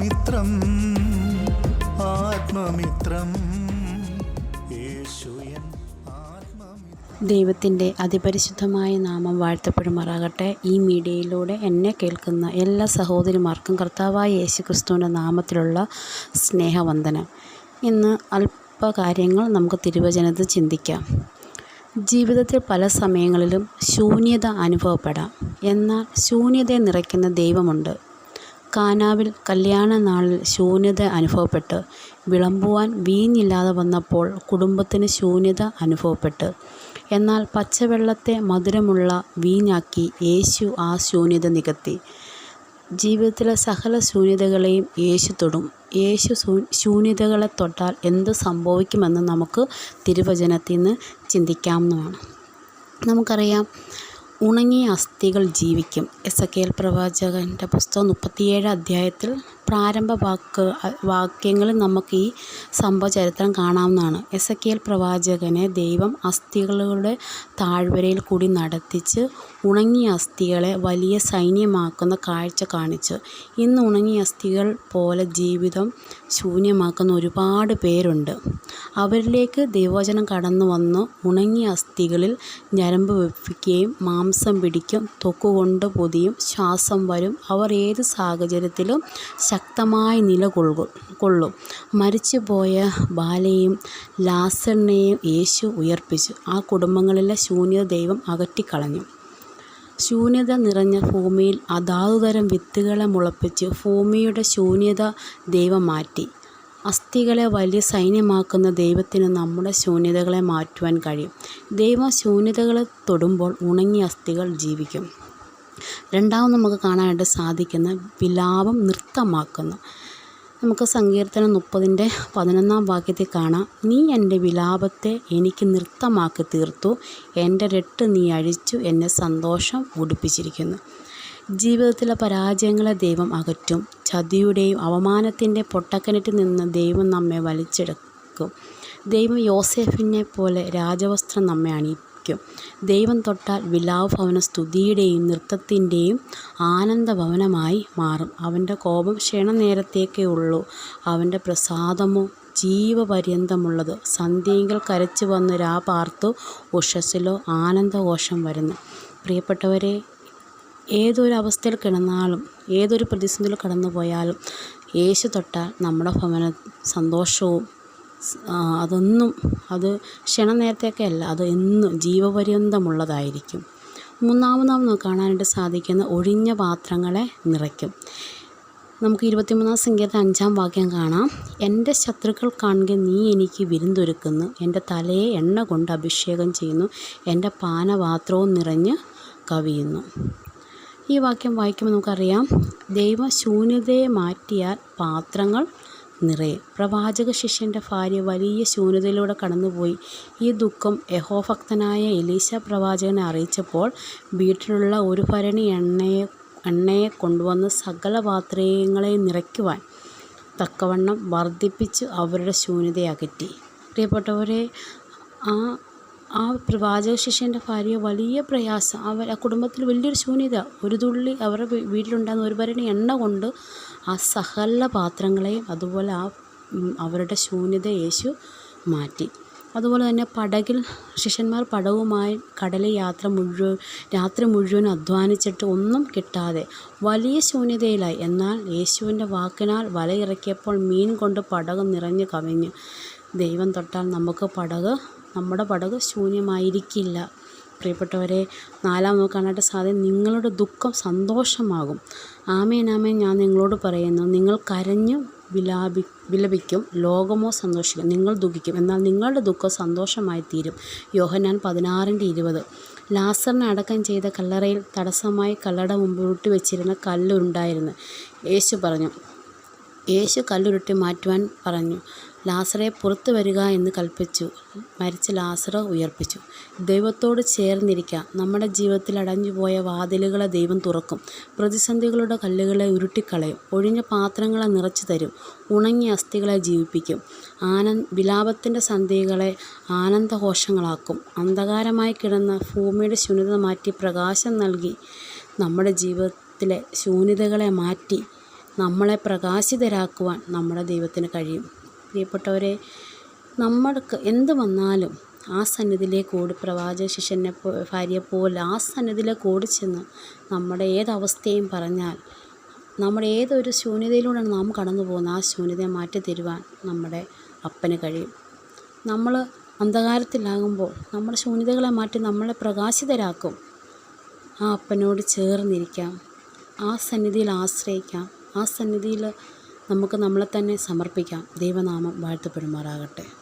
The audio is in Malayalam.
ആത്മമിത്രം ആത്മമിത്രം. ദൈവത്തിന്റെ അതിപരിശുദ്ധമായ നാമം വാഴ്ത്തപ്പെടുമാറാകട്ടെ. ഈ മീഡിയയിലൂടെ എന്നെ കേൾക്കുന്ന എല്ലാ സഹോദരിമാർക്കും കർത്താവായ യേശു ക്രിസ്തുവിന്റെ നാമത്തിലുള്ള സ്നേഹവന്ദനം. ഇന്ന് അല്പ കാര്യങ്ങൾ നമുക്ക് തിരുവചനത്തിൽ ചിന്തിക്കാം. ജീവിതത്തിൽ പല സമയങ്ങളിലും ശൂന്യത അനുഭവപ്പെടാം. എന്നാൽ ശൂന്യതയെ നിറയ്ക്കുന്ന ദൈവമുണ്ട്. കാനാവിൽ കല്യാണ നാളിൽ ശൂന്യത അനുഭവപ്പെട്ട് വിളമ്പുവാൻ വീഞ്ഞില്ലാതെ വന്നപ്പോൾ കുടുംബത്തിന് ശൂന്യത അനുഭവപ്പെട്ട്. എന്നാൽ പച്ചവെള്ളത്തെ മധുരമുള്ള വീഞ്ഞാക്കി യേശു ആ ശൂന്യത നികത്തി. ജീവിതത്തിലെ സകല ശൂന്യതകളെയും യേശു തൊടും. യേശു ശൂന്യതകളെ തൊട്ടാൽ എന്ത് സംഭവിക്കുമെന്ന് നമുക്ക് തിരുവചനത്തിൽ നിന്ന് ചിന്തിക്കാവുന്നതാണ്. നമുക്കറിയാം ഉണങ്ങിയ അസ്ഥികൾ ജീവിക്കും. എസ് എ കെ എൽ പ്രവാചകന്റെ പുസ്തകം മുപ്പത്തിയേഴ് അധ്യായത്തിൽ പ്രാരംഭ വാക്ക് വാക്യങ്ങൾ നമുക്ക് ഈ സംഭവ ചരിത്രം കാണാവുന്നതാണ്. എസ് കെ പ്രവാചകനെ ദൈവം അസ്ഥികളുടെ താഴ്വരയിൽ കൂടി നടത്തിച്ച് ഉണങ്ങിയ അസ്ഥികളെ വലിയ സൈന്യമാക്കുന്ന കാഴ്ച കാണിച്ചു. ഇന്ന് ഉണങ്ങിയ അസ്ഥികൾ പോലെ ജീവിതം ശൂന്യമാക്കുന്ന ഒരുപാട് പേരുണ്ട്. അവരിലേക്ക് ദൈവവചനം കടന്നു വന്ന്. ഉണങ്ങിയ അസ്ഥികളിൽ ഞരമ്പ് വെപ്പിക്കുകയും മാംസം പിടിക്കും തൊക്കുകൊണ്ട് പൊതിയും ശ്വാസം വരും. അവർ ഏത് സാഹചര്യത്തിലും ശക്തമായി നിലകൊള്ളും കൊള്ളും. മരിച്ചുപോയ ബാലയും ലാസറിനെയും യേശു ഉയർപ്പിച്ചു. ആ കുടുംബങ്ങളിലെ ശൂന്യത ദൈവം അകറ്റിക്കളഞ്ഞു. ശൂന്യത നിറഞ്ഞ ഭൂമിയിൽ അതാതുതരം വിത്തുകളെ മുളപ്പിച്ച് ഭൂമിയുടെ ശൂന്യത ദൈവം മാറ്റി. അസ്ഥികളെ വലിയ സൈന്യമാക്കുന്ന ദൈവത്തിന് നമ്മുടെ ശൂന്യതകളെ മാറ്റുവാൻ കഴിയും. ദൈവം ശൂന്യതകളെ തൊടുമ്പോൾ ഉണങ്ങിയ അസ്ഥികൾ ജീവിക്കും. രണ്ടാമത് നമുക്ക് കാണാനായിട്ട് സാധിക്കുന്ന വിലാപം നൃത്തമാക്കുന്നു. നമുക്ക് സങ്കീർത്തനം മുപ്പതിന്റെ പതിനൊന്നാം വാക്യത്തിൽ കാണാം. നീ എന്റെ വിലാപത്തെ എനിക്ക് നൃത്തമാക്കി തീർത്തു. എന്റെ രട്ട് നീ അഴിച്ചു. എന്നെ സന്തോഷം ഉടുപ്പിച്ചിരിക്കുന്നു. ജീവിതത്തിലെ പരാജയങ്ങളെ ദൈവം അകറ്റും. ചതിയുടെയും അവമാനത്തിന്റെ പൊട്ടക്കിണറ്റിൽ നിന്ന് ദൈവം നമ്മെ വലിച്ചെടുക്കും. ദൈവം യോസേഫിനെ പോലെ രാജവസ്ത്രം നമ്മെ അണിയിക്കും. ദൈവം തൊട്ടാൽ വിലാവ് ഭവന സ്തുതിയുടെയും നൃത്തത്തിന്റെയും ആനന്ദഭവനമായി മാറും. അവന്റെ കോപം ക്ഷണ നേരത്തേക്കേ ഉള്ളൂ. അവന്റെ പ്രസാദമോ ജീവപര്യന്തമുള്ളത്. സന്ധ്യയെങ്കിൽ കരച്ചു വന്ന് രാ പാർത്തു ഉഷസ്സിലോ ആനന്ദഘോഷം വരുന്നു. പ്രിയപ്പെട്ടവരെ ഏതൊരു അവസ്ഥയിൽ കിടന്നാലും ഏതൊരു പ്രതിസന്ധിയിൽ കടന്നു പോയാലും യേശു തൊട്ടാൽ നമ്മുടെ ഭവന സന്തോഷവും അതൊന്നും അത് ക്ഷണനേരത്തേക്ക് അല്ല അത് എന്നും ജീവപര്യന്തമുള്ളതായിരിക്കും. മൂന്നാമതാം നമുക്ക് കാണാനായിട്ട് സാധിക്കുന്ന ഒഴിഞ്ഞ പാത്രങ്ങളെ നിറയ്ക്കും. നമുക്ക് ഇരുപത്തിമൂന്നാം സംഖ്യത്തെ അഞ്ചാം വാക്യം കാണാം. എന്റെ ശത്രുക്കൾ കാണുക നീ എനിക്ക് വിരുന്നൊരുക്കുന്നു. എന്റെ തലയെ എണ്ണ കൊണ്ട് അഭിഷേകം ചെയ്യുന്നു. എന്റെ പാനപാത്രവും നിറഞ്ഞ് കവിയുന്നു. ഈ വാക്യം വായിക്കുമ്പോൾ നമുക്കറിയാം ദൈവ ശൂന്യതയെ മാറ്റിയാൽ പാത്രങ്ങൾ നിറയും. പ്രവാചക ശിഷ്യന്റെ ഭാര്യ വലിയ ശൂന്യതയിലൂടെ കടന്നുപോയി. ഈ ദുഃഖം യഹോഭക്തനായ എലീശ പ്രവാചകനെ അറിയിച്ചപ്പോൾ വീട്ടിലുള്ള ഒരു ഭരണി എണ്ണയെ എണ്ണയെ കൊണ്ടുവന്ന് സകല പാത്രങ്ങളെ നിറയ്ക്കുവാൻ തക്കവണ്ണം വർദ്ധിപ്പിച്ച് അവരുടെ ശൂന്യതയകറ്റി പ്രിയപ്പെട്ടവരെ ആ ആ പ്രവാചക ശിഷ്യന്റെ ഭാര്യ വലിയ പ്രയാസം. അവർ ആ കുടുംബത്തിൽ വലിയൊരു ശൂന്യത ഒരു തുള്ളി അവരുടെ വീട്ടിലുണ്ടാകുന്ന ഒരു ഭരണി എണ്ണ കൊണ്ട് ആ സകല പാത്രങ്ങളെയും അതുപോലെ ആ അവരുടെ ശൂന്യത യേശു മാറ്റി. അതുപോലെ തന്നെ പടകിൽ ശിഷ്യന്മാർ പടവുമായി കടലിൽ യാത്ര മുഴുവൻ രാത്രി മുഴുവൻ അധ്വാനിച്ചിട്ട് ഒന്നും കിട്ടാതെ വലിയ ശൂന്യതയിലായി. എന്നാൽ യേശുവിന്റെ വാക്കിനാൽ വലയിറക്കിയപ്പോൾ മീൻ കൊണ്ട് പടക് നിറഞ്ഞു കവിഞ്ഞു. ദൈവം തൊട്ടാൽ നമുക്ക് പടക് നമ്മുടെ പടക് ശൂന്യമായിരിക്കില്ല. പ്രിയപ്പെട്ടവരെ നാലാം നോക്കാനായിട്ട് സാധ്യത നിങ്ങളുടെ ദുഃഖം സന്തോഷമാകും. ആമേൻ ആമേൻ ഞാൻ നിങ്ങളോട് പറയുന്നു. നിങ്ങൾ കരഞ്ഞു വിലാപി വിലപിക്കും ലോകമോ സന്തോഷിക്കും. നിങ്ങൾ ദുഃഖിക്കും. എന്നാൽ നിങ്ങളുടെ ദുഃഖം സന്തോഷമായി തീരും യോഹന്നാൻ പതിനാറിന്റെ ഇരുപത്. ലാസറിനെ അടക്കം ചെയ്ത കല്ലറയിൽ തടസ്സമായി കല്ലട മുമ്പോട്ട് വെച്ചിരുന്ന കല്ലുണ്ടായിരുന്നു. യേശു പറഞ്ഞു യേശു കല്ലുരുട്ടി മാറ്റുവാൻ പറഞ്ഞു. ലാസറെ പുറത്തു വരിക എന്ന് കൽപ്പിച്ചു. മരിച്ച ലാസറ ഉയർപ്പിച്ചു. ദൈവത്തോട് ചേർന്നിരിക്കുക നമ്മുടെ ജീവിതത്തിൽ അടഞ്ഞുപോയ വാതിലുകളെ ദൈവം തുറക്കും. പ്രതിസന്ധികളുടെ കല്ലുകളെ ഉരുട്ടിക്കളയും. ഒഴിഞ്ഞ പാത്രങ്ങളെ നിറച്ചു തരും. ഉണങ്ങിയ അസ്ഥികളെ ജീവിപ്പിക്കും. ആനന്ദ് വിലാപത്തിന്റെ സന്ധികളെ ആനന്ദഘോഷങ്ങളാക്കും. അന്ധകാരമായി കിടന്ന ഭൂമിയുടെ ശൂന്യത മാറ്റി പ്രകാശം നൽകി നമ്മുടെ ജീവിതത്തിലെ ശൂന്യതകളെ മാറ്റി നമ്മളെ പ്രകാശിതരാക്കുവാൻ നമ്മുടെ ദൈവത്തിന് കഴിയും. പ്രിയപ്പെട്ടവരെ നമ്മൾക്ക് എന്ത് വന്നാലും ആ സന്നിധിയിലേക്ക് ഓടി പ്രവാചക ശിഷ്യനെ ഭാര്യ പോലെ ആ സന്നിധിയിലേക്ക് ഓടിച്ചെന്ന് നമ്മുടെ ഏതവസ്ഥയും പറഞ്ഞാൽ നമ്മുടെ ഏതൊരു ശൂന്യതയിലൂടെയാണ് നാം കടന്നു പോകുന്നത് ആ ശൂന്യതയെ മാറ്റി തരുവാൻ നമ്മുടെ അപ്പന് കഴിയും. നമ്മൾ അന്ധകാരത്തിലാകുമ്പോൾ നമ്മുടെ ശൂന്യതകളെ മാറ്റി നമ്മളെ പ്രകാശിതരാക്കും. ആ അപ്പനോട് ചേർന്നിരിക്കാം. ആ സന്നിധിയിൽ ആശ്രയിക്കാം. ആ സന്നിധിയിൽ നമുക്ക് നമ്മളെ തന്നെ സമർപ്പിക്കാം. ദൈവനാമം വാഴ്ത്തപ്പെടുമാറാകട്ടെ.